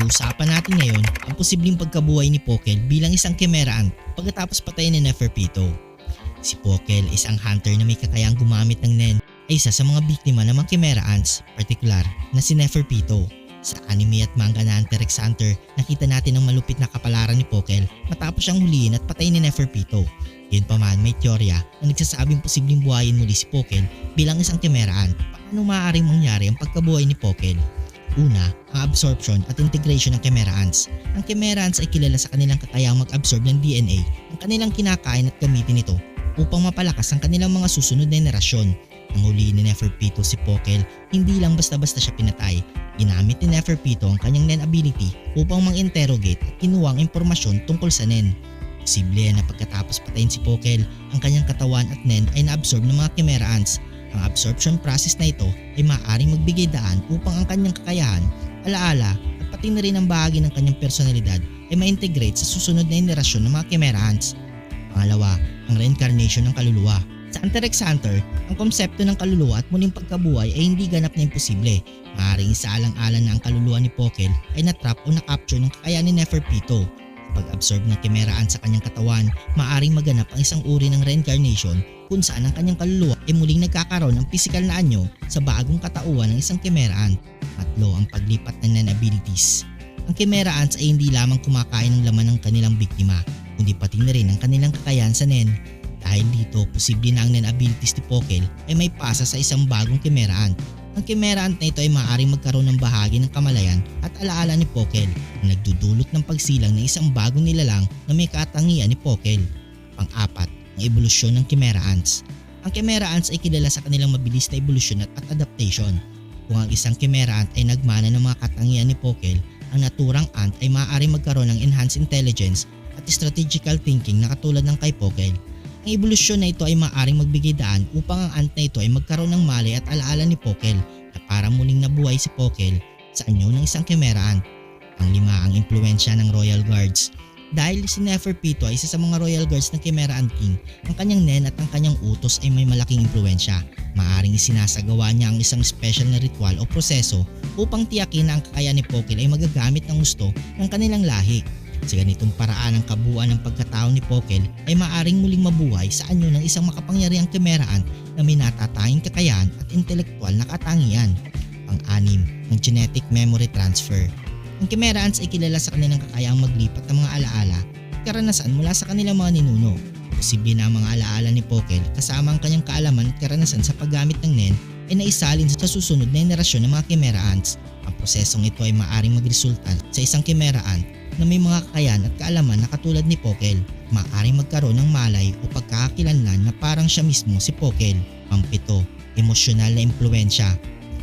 Pag-uusapan natin ngayon ang posibleng pagkabuhay ni Pokel bilang isang Chimera Ant pagkatapos patayin ni Neferpito. Si Pokel, isang hunter na may kakayang gumamit ng Nen, ay isa sa mga biktima ng mga Chimera Ants, partikular na si Neferpito. Sa anime at manga na Hunter x Hunter, nakita natin ang malupit na kapalaran ni Pokel matapos siyang huliin at patayin ni Neferpito. Yun pa man may teorya na nagsasabing posibleng buhayin muli si Pokel bilang isang Chimera Ant. Paano maaaring mangyari ang pagkabuhay ni Pokel? Una, ang absorption at integration ng Chimera ants. Ang Chimera ants ay kilala sa kanilang kakayang mag-absorb ng DNA ng kanilang kinakain at gamitin ito upang mapalakas ang kanilang mga susunod na henerasyon. Nang huli ni Neferpito si Pokel, hindi lang basta-basta siya pinatay. Ginamit ni Neferpito ang kanyang Nen ability upang mang-interrogate at kinuha ang impormasyon tungkol sa Nen. Posible na pagkatapos patayin si Pokel, ang kanyang katawan at Nen ay na-absorb ng mga Chimera ants ang absorption process na ito ay maaaring magbigay daan upang ang kanyang kakayahan, alaala at pati na rin ang bahagi ng kanyang personalidad ay ma-integrate sa susunod na henerasyon ng mga Chimera Ants. Pangalawa, ang reincarnation ng kaluluwa. Sa x Hunter, ang konsepto ng kaluluwa at muling pagkabuhay ay hindi ganap na imposible. Maaaring isaalang-alang na ang kaluluwa ni Pokel ay natrap o na-capture ng kakayahan ni Neferpito. Pag-absorb ng Chimera Ant sa kanyang katawan, maaaring maganap ang isang uri ng reincarnation kung saan ang kanyang kaluluwa ay muling nagkakaroon ng physical na anyo sa bagong katauhan ng isang Chimera Ant. Tatlo ang paglipat ng Nen abilities. Ang Chimera Ants ay hindi lamang kumakain ng laman ng kanilang biktima, kundi pati na rin ang kanilang kakayahan sa Nen. Dahil dito, posible na ang Nen abilities ni Pokel ay may pasa sa isang bagong Chimera Ant. Ang Chimera Ant na ito ay maaaring magkaroon ng bahagi ng kamalayan at alaala ni Pokel na nagdudulot ng pagsilang ng isang bagong nilalang na may katangian ni Pokel. Pang-apat, ang ebolusyon ng Chimera Ants. Ang Chimera Ants ay kilala sa kanilang mabilis na ebolusyon at, at adaptation. Kung ang isang Chimera Ant ay nagmana ng mga katangian ni Pokel, ang naturang ant ay maaaring magkaroon ng enhanced intelligence at strategical thinking na katulad ng kay Pokel. Ang ebolusyon na ito ay maaaring magbigay daan upang ang ant na ito ay magkaroon ng malay at alaala ni Pokel na para muling nabuhay si Pokel sa anyo ng isang Chimera Ant. Ang lima ang impluensya ng Royal Guards. Dahil si Neferpito ay isa sa mga Royal Guards ng Chimera Ant King, ang kanyang nen at ang kanyang utos ay may malaking impluensya. Maaring isinasagawa niya ang isang special na ritual o proseso upang tiyakin na ang kakayahan ni Pokel ay magagamit ng gusto ng kanilang lahi. Sa ganitong paraan ang kabuuan ng pagkatao ni Pokel ay maaring muling mabuhay sa anyo ng isang makapangyarihang Chimera Ant na may natatanging kakayahan at intelektual na katangian. Pang-anim, ang genetic memory transfer. Ang Chimera Ants ay kilala sa kanilang kakayahang maglipat ng mga alaala at karanasan mula sa kanilang mga ninuno. Posible na ang mga alaala ni Pokel kasama ang kanyang kaalaman at karanasan sa paggamit ng NEN ay naisalin sa susunod na henerasyon ng mga Chimera Ants. Ang prosesong ito ay maaaring magresulta sa isang Chimera Ant na may mga kakayahan at kaalaman na katulad ni Pokel. Maaaring magkaroon ng malay o pagkakakilanlan na parang siya mismo si Pokel. Pangpito, emosyonal na impluensya.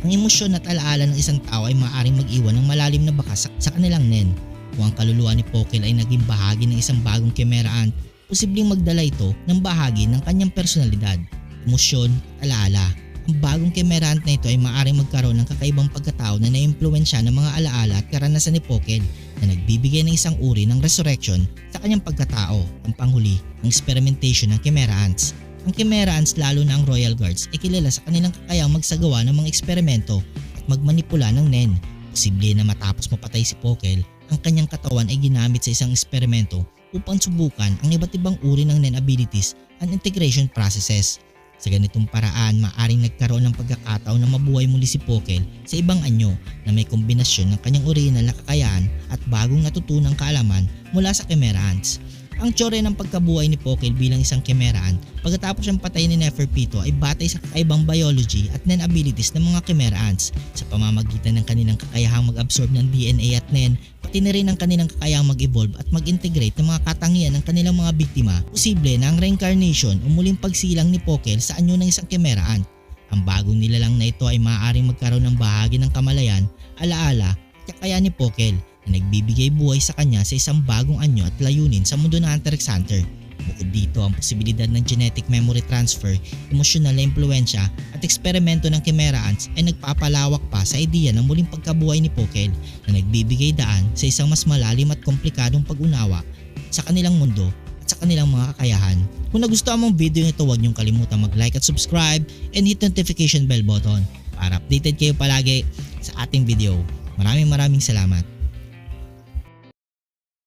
Ang emosyon at alaala ng isang tao ay maaaring mag-iwan ng malalim na bakas sa, kanilang nen. Kung ang kaluluwa ni Pokel ay naging bahagi ng isang bagong Chimera Ant, posibleng magdala ito ng bahagi ng kanyang personalidad, emosyon at alaala. Ang bagong Chimera Ant na ito ay maaaring magkaroon ng kakaibang pagkatao na naimpluwensya ng mga alaala at karanasan ni Pokel na nagbibigay ng isang uri ng resurrection sa kanyang pagkatao. Ang panghuli, ang experimentation ng Chimera Ants. Ang Chimera Ants lalo na ang Royal Guards ay kilala sa kanilang kakayang magsagawa ng mga eksperimento at magmanipula ng NEN. Posible na matapos mapatay si Pokel, ang kanyang katawan ay ginamit sa isang eksperimento upang subukan ang iba't ibang uri ng NEN abilities and integration processes. Sa ganitong paraan, maaring nagkaroon ng pagkakataon na mabuhay muli si Pokel sa ibang anyo na may kombinasyon ng kanyang original na kakayahan at bagong natutunang kaalaman mula sa Chimera Ants. Ang tsure ng pagkabuhay ni Pokel bilang isang Chimera Ant pagkatapos siyang patayin ni Neferpito ay batay sa kakaibang biology at NEN abilities ng mga Chimera Ants sa pamamagitan ng kanilang kakayahang mag-absorb ng DNA at NEN pati na rin ang kanilang kakayahang mag-evolve at mag-integrate ng mga katangian ng kanilang mga biktima. Posible na ang reincarnation o muling pagsilang ni Pokel sa anyo ng isang Chimera. Ang bagong nilalang na ito ay maaaring magkaroon ng bahagi ng kamalayan, alaala at kakayahan ni Pokel na nagbibigay buhay sa kanya sa isang bagong anyo at layunin sa mundo ng Hunter x Hunter. Bukod dito ang posibilidad ng genetic memory transfer, emosyonal na impluensya at eksperimento ng Chimera Ants ay nagpapalawak pa sa ideya ng muling pagkabuhay ni Pokel na nagbibigay daan sa isang mas malalim at komplikadong pag-unawa sa kanilang mundo at sa kanilang mga kakayahan. Kung nagustuhan mong video nito huwag niyong kalimutan mag-like at subscribe and hit notification bell button para updated kayo palagi sa ating video. Maraming maraming salamat.